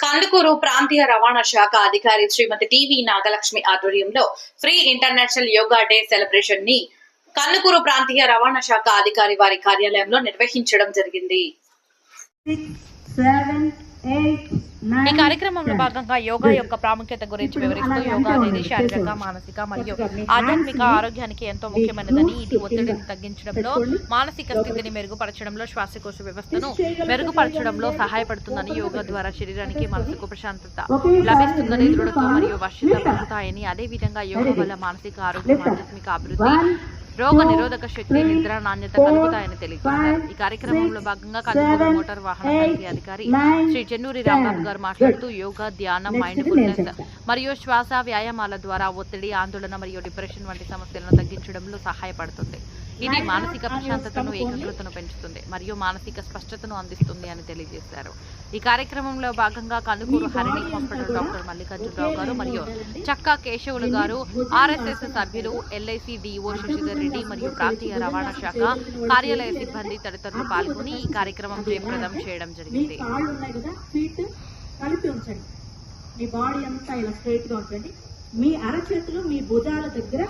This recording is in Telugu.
కందుకూరు ప్రాంతీయ రవాణా శాఖ అధికారి శ్రీమతి టివి నాగలక్ష్మి ఆధ్వర్యంలో ఫ్రీ ఇంటర్నేషనల్ యోగా డే సెలబ్రేషన్ని కందుకూరు ప్రాంతీయ రవాణా శాఖ అధికారి వారి కార్యాలయంలో నిర్వహించడం జరిగింది. Six, seven, eight, ఈ కార్యక్రమంలో. భాగంగా యోగా యొక్క ప్రాముఖ్యత గురించి వివరిస్తూ యోగా అనేది శారీరక మానసిక మరియు ఆధ్యాత్మిక ఆరోగ్యానికి ఎంతో ముఖ్యమైనదని ఇది ఒత్తిడిని తగ్గించడంలో మానసిక స్థితిని మెరుగుపరచడంలో శ్వాసకోశ వ్యవస్థను మెరుగుపరచడంలో సహాయపడుతుందని యోగా ద్వారా శరీరానికి మనసుకు ప్రశాంతత లభిస్తుందని దృఢత్వం మరియు వర్షిత పెరుగుతాయని అదే విధంగా యోగా వల్ల మానసిక ఆరోగ్యం ఆధ్యాత్మిక అభివృద్ధి రోగ నిరోధక శక్తి నిద్ర నాణ్యత కలుగుతాయని తెలియజేశారు. ఈ కార్యక్రమంలో భాగంగా కందుకూరు మోటార్ వాహన తనిఖీ అధికారి శ్రీ చెన్నూరి రాంబాబు గారు మాట్లాడుతూ యోగా ధ్యానం మైండ్ ఫుల్నెస్ మరియు శ్వాస వ్యాయామాల ద్వారా ఒత్తిడి ఆందోళన మరియు డిప్రెషన్ వంటి సమస్యలను తగ్గించడంలో సహాయపడుతుంది. ఇది మానసిక ప్రశాంతతను ఏకాగ్రతను పెంచుతుంది మరియు మానసిక స్పష్టతను అందిస్తుంది అని తెలియజేశారు. ఈ కార్యక్రమంలో భాగంగా కందుకూరు హరిణి హాస్పిటల్ డాక్టర్ మల్లికార్జునరావు గారు మరియు చక్కా కేశవులు గారు ఆర్ఎస్ఎస్ సభ్యులు ఎల్ఐసి డిఓ శశిధర్ రెడ్డి మరియు ప్రాంతీయ రవాణా శాఖ కార్యాలయ సిబ్బంది తదితరులు పాల్గొని ఈ కార్యక్రమం జయప్రదం చేయడం జరిగింది. మీ బాడీ అంతా ఇలా స్ట్రైట్గా ఉంచండి. మీ అరచేతులు మీ భుజాల దగ్గర